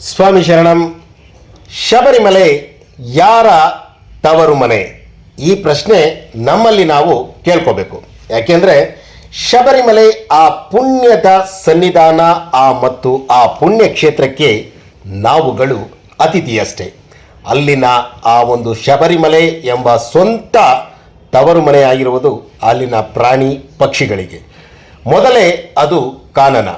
ಸ್ವಾಮಿ ಶರಣಂ, ಶಬರಿಮಲೆ ಯಾರ ತವರು ಮನೆ? ಈ ಪ್ರಶ್ನೆ ನಮ್ಮಲ್ಲಿ ನಾವು ಕೇಳ್ಕೋಬೇಕು. ಯಾಕೆಂದರೆ ಶಬರಿಮಲೆ ಆ ಪುಣ್ಯದ ಸನ್ನಿಧಾನ, ಆ ಮತ್ತು ಆ ಪುಣ್ಯ ಕ್ಷೇತ್ರಕ್ಕೆ ನಾವುಗಳು ಅತಿಥಿಯಷ್ಟೇ. ಅಲ್ಲಿನ ಆ ಒಂದು ಶಬರಿಮಲೆ ಎಂಬ ಸ್ವಂತ ತವರು ಮನೆ ಆಗಿರುವುದು ಅಲ್ಲಿನ ಪ್ರಾಣಿ ಪಕ್ಷಿಗಳಿಗೆ. ಮೊದಲೇ ಅದು ಕಾನನ.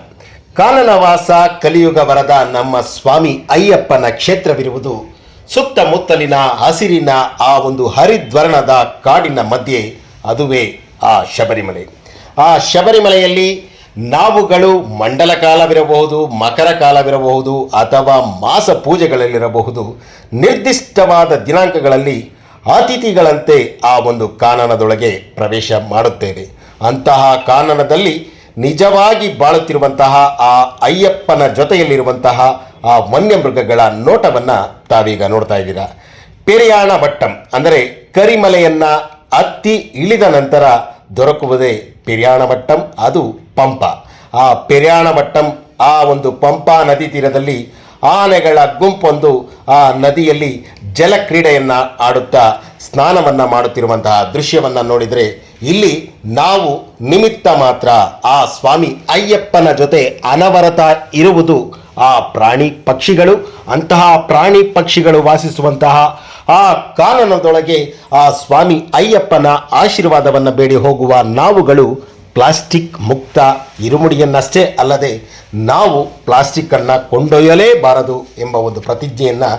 ಕಾನನವಾಸ ಕಲಿಯುಗ ವರದ ನಮ್ಮ ಸ್ವಾಮಿ ಅಯ್ಯಪ್ಪನ ಕ್ಷೇತ್ರವಿರುವುದು ಸುತ್ತಮುತ್ತಲಿನ ಹಸಿರಿನ ಆ ಒಂದು ಹರಿದ್ವರ್ಣದ ಕಾಡಿನ ಮಧ್ಯೆ ಅದುವೇ ಆ ಶಬರಿಮಲೆ. ಆ ಶಬರಿಮಲೆಯಲ್ಲಿ ನಾವುಗಳು ಮಂಡಲ ಕಾಲವಿರಬಹುದು, ಮಕರ ಕಾಲವಿರಬಹುದು ಅಥವಾ ಮಾಸ ಪೂಜೆಗಳಲ್ಲಿರಬಹುದು. ನಿರ್ದಿಷ್ಟವಾದ ದಿನಾಂಕಗಳಲ್ಲಿ ಅತಿಥಿಗಳಂತೆ ಆ ಒಂದು ಕಾನನದೊಳಗೆ ಪ್ರವೇಶ ಮಾಡುತ್ತೇವೆ. ಅಂತಹ ಕಾನನದಲ್ಲಿ ನಿಜವಾಗಿ ಬಾಳುತ್ತಿರುವಂತಹ ಆ ಅಯ್ಯಪ್ಪನ ಜೊತೆಯಲ್ಲಿರುವಂತಹ ಆ ವನ್ಯಮೃಗಗಳ ನೋಟವನ್ನು ತಾವೀಗ ನೋಡ್ತಾ ಇದ್ದೀರಾ. ಪೆರಿಯಾಣ ವಟ್ಟಂ ಅಂದರೆ ಕರಿಮಲೆಯನ್ನ ಹತ್ತಿ ಇಳಿದ ನಂತರ ದೊರಕುವುದೇ ಪೆರಿಯಾಣ ವಟ್ಟಂ ಅದು ಪಂಪ. ಆ ಪೆರಿಯಾಣ ವಟ್ಟಂ ಆ ಒಂದು ಪಂಪಾ ನದಿ ತೀರದಲ್ಲಿ ಆನೆಗಳ ಗುಂಪೊಂದು ಆ ನದಿಯಲ್ಲಿ ಜಲಕ್ರೀಡೆಯನ್ನ ಆಡುತ್ತಾ ಸ್ನಾನವನ್ನು ಮಾಡುತ್ತಿರುವಂತಹ ದೃಶ್ಯವನ್ನು ನೋಡಿದರೆ ಇಲ್ಲಿ ನಾವು ನಿಮಿತ್ತ ಮಾತ್ರ ಆ ಸ್ವಾಮಿ ಅಯ್ಯಪ್ಪನ ಜೊತೆ ಅನವರತ ಇರುವುದು ಆ ಪ್ರಾಣಿ ಪಕ್ಷಿಗಳು, ಅಂತಹ ಪ್ರಾಣಿ ಪಕ್ಷಿಗಳು ವಾಸಿಸುವಂತಹ ಆ ಕಾನನದೊಳಗೆ ಆ ಸ್ವಾಮಿ ಅಯ್ಯಪ್ಪನ ಆಶೀರ್ವಾದವನ್ನು ಬೇಡಿ ಹೋಗುವ ನಾವುಗಳು ಪ್ಲಾಸ್ಟಿಕ್ ಮುಕ್ತ ಇರುಮುಡಿಯನ್ನಷ್ಟೇ ಅಲ್ಲದೆ ನಾವು ಪ್ಲಾಸ್ಟಿಕ್ಕನ್ನು ಕೊಂಡೊಯ್ಯಲೇಬಾರದು ಎಂಬ ಒಂದು ಪ್ರತಿಜ್ಞೆಯನ್ನು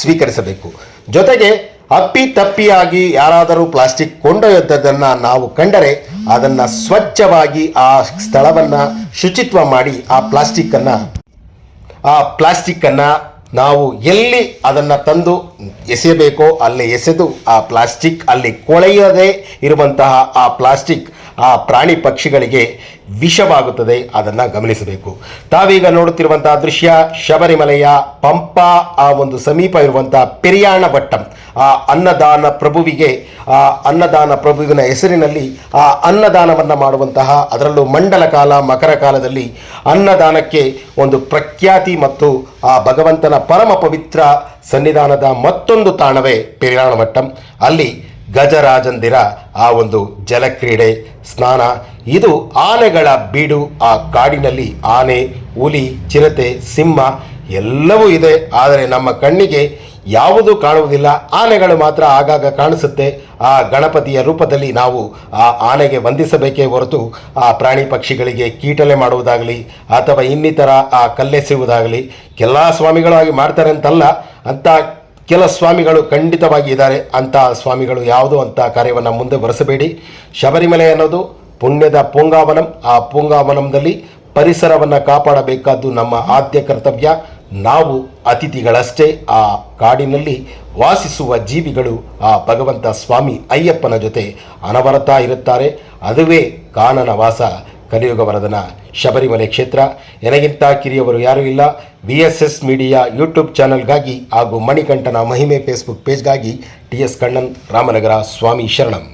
ಸ್ವೀಕರಿಸಬೇಕು. ಜೊತೆಗೆ ಅಪ್ಪಿ ತಪ್ಪಿಯಾಗಿ ಯಾರಾದರೂ ಪ್ಲಾಸ್ಟಿಕ್ ಕೊಂಡೊಯ್ದದ್ದನ್ನು ನಾವು ಕಂಡರೆ ಅದನ್ನು ಸ್ವಚ್ಛವಾಗಿ ಆ ಸ್ಥಳವನ್ನು ಶುಚಿತ್ವ ಮಾಡಿ ಆ ಪ್ಲಾಸ್ಟಿಕ್ಕನ್ನು ಆ ಪ್ಲಾಸ್ಟಿಕ್ಕನ್ನು ನಾವು ಎಲ್ಲಿ ಅದನ್ನು ತಂದು ಎಸೆಯಬೇಕೋ ಅಲ್ಲಿ ಎಸೆದು ಆ ಪ್ಲಾಸ್ಟಿಕ್ ಅಲ್ಲಿ ಕೊಳೆಯದೇ ಇರುವಂತಹ ಆ ಪ್ಲಾಸ್ಟಿಕ್ ಆ ಪ್ರಾಣಿ ಪಕ್ಷಿಗಳಿಗೆ ವಿಷವಾಗುತ್ತದೆ ಅದನ್ನು ಗಮನಿಸಬೇಕು. ತಾವೀಗ ನೋಡುತ್ತಿರುವಂತಹ ದೃಶ್ಯ ಶಬರಿಮಲೆಯ ಪಂಪ, ಆ ಒಂದು ಸಮೀಪ ಇರುವಂತಹ ಪೆರಿಯಾಣ ಭಟ್ಟಂ ಆ ಅನ್ನದಾನ ಪ್ರಭುವಿಗೆ, ಆ ಅನ್ನದಾನ ಪ್ರಭುವಿನ ಹೆಸರಿನಲ್ಲಿ ಆ ಅನ್ನದಾನವನ್ನು ಮಾಡುವಂತಹ ಅದರಲ್ಲೂ ಮಂಡಲ ಕಾಲ, ಮಕರ ಕಾಲದಲ್ಲಿ ಅನ್ನದಾನಕ್ಕೆ ಒಂದು ಪ್ರಖ್ಯಾತಿ ಮತ್ತು ಆ ಭಗವಂತನ ಪರಮ ಪವಿತ್ರ ಸನ್ನಿಧಾನದ ಮತ್ತೊಂದು ತಾಣವೇ ಪೆರಿಯಾಣ ಭಟ್ಟಂ ಅಲ್ಲಿ ಗಜರಾಜಂದಿರ, ಆ ಒಂದು ಜಲಕ್ರೀಡೆ, ಸ್ನಾನ. ಇದು ಆನೆಗಳ ಬೀಡು, ಆ ಕಾಡಿನಲ್ಲಿ ಆನೆ, ಹುಲಿ, ಚಿರತೆ, ಸಿಂಹ ಎಲ್ಲವೂ ಇದೆ. ಆದರೆ ನಮ್ಮ ಕಣ್ಣಿಗೆ ಯಾವುದು ಕಾಣುವುದಿಲ್ಲ. ಆನೆಗಳು ಮಾತ್ರ ಆಗಾಗ ಕಾಣಿಸುತ್ತೆ. ಆ ಗಣಪತಿಯ ರೂಪದಲ್ಲಿ ನಾವು ಆ ಆನೆಗೆ ವಂದಿಸಬೇಕೇ ಹೊರತು ಆ ಪ್ರಾಣಿ ಪಕ್ಷಿಗಳಿಗೆ ಕೀಟಲೆ ಮಾಡುವುದಾಗಲಿ ಅಥವಾ ಇನ್ನಿತರ ಆ ಕಲ್ಲೆಸೆಯುವುದಾಗಲಿ ಎಲ್ಲ ಸ್ವಾಮಿಗಳಾಗಿ ಮಾಡ್ತಾರೆ ಅಂತಲ್ಲ ಅಂತ ಕೆಲ ಸ್ವಾಮಿಗಳು ಖಂಡಿತವಾಗಿ ಇದ್ದಾರೆ ಅಂಥ ಸ್ವಾಮಿಗಳು ಯಾವುದು ಅಂತ ಕಾರ್ಯವನ್ನು ಮುಂದೆ ಬರೆಸಬೇಡಿ. ಶಬರಿಮಲೆ ಅನ್ನೋದು ಪುಣ್ಯದ ಪೂಂಗಾವನಂ. ಆ ಪೂಂಗಾವನಂದಲ್ಲಿ ಪರಿಸರವನ್ನು ಕಾಪಾಡಬೇಕಾದ್ದು ನಮ್ಮ ಆದ್ಯ ಕರ್ತವ್ಯ. ನಾವು ಅತಿಥಿಗಳಷ್ಟೇ ಆ ಕಾಡಿನಲ್ಲಿ ವಾಸಿಸುವ ಜೀವಿಗಳು ಆ ಭಗವಂತ ಸ್ವಾಮಿ ಅಯ್ಯಪ್ಪನ ಜೊತೆ ಅನವರತ ಇರುತ್ತಾರೆ. ಅದುವೇ ಕಾನನ ವಾಸ ಕಲಿಯುಗ ವರದನ ಶಬರಿಮಲೆ ಕ್ಷೇತ್ರ. ನನಗಿಂತ ಕಿರಿಯವರು ಯಾರೂ ಇಲ್ಲ. V S S media YouTube ಚಾನಲ್ಗಾಗಿ ಹಾಗೂ ಮಣಿಕಂಠನ ಮಹಿಮೆ ಫೇಸ್ಬುಕ್ ಪೇಜ್ಗಾಗಿ ಟಿ ಎಸ್ ಕಣ್ಣನ್ ರಾಮನಗರ ಸ್ವಾಮಿ ಶರಣಂ.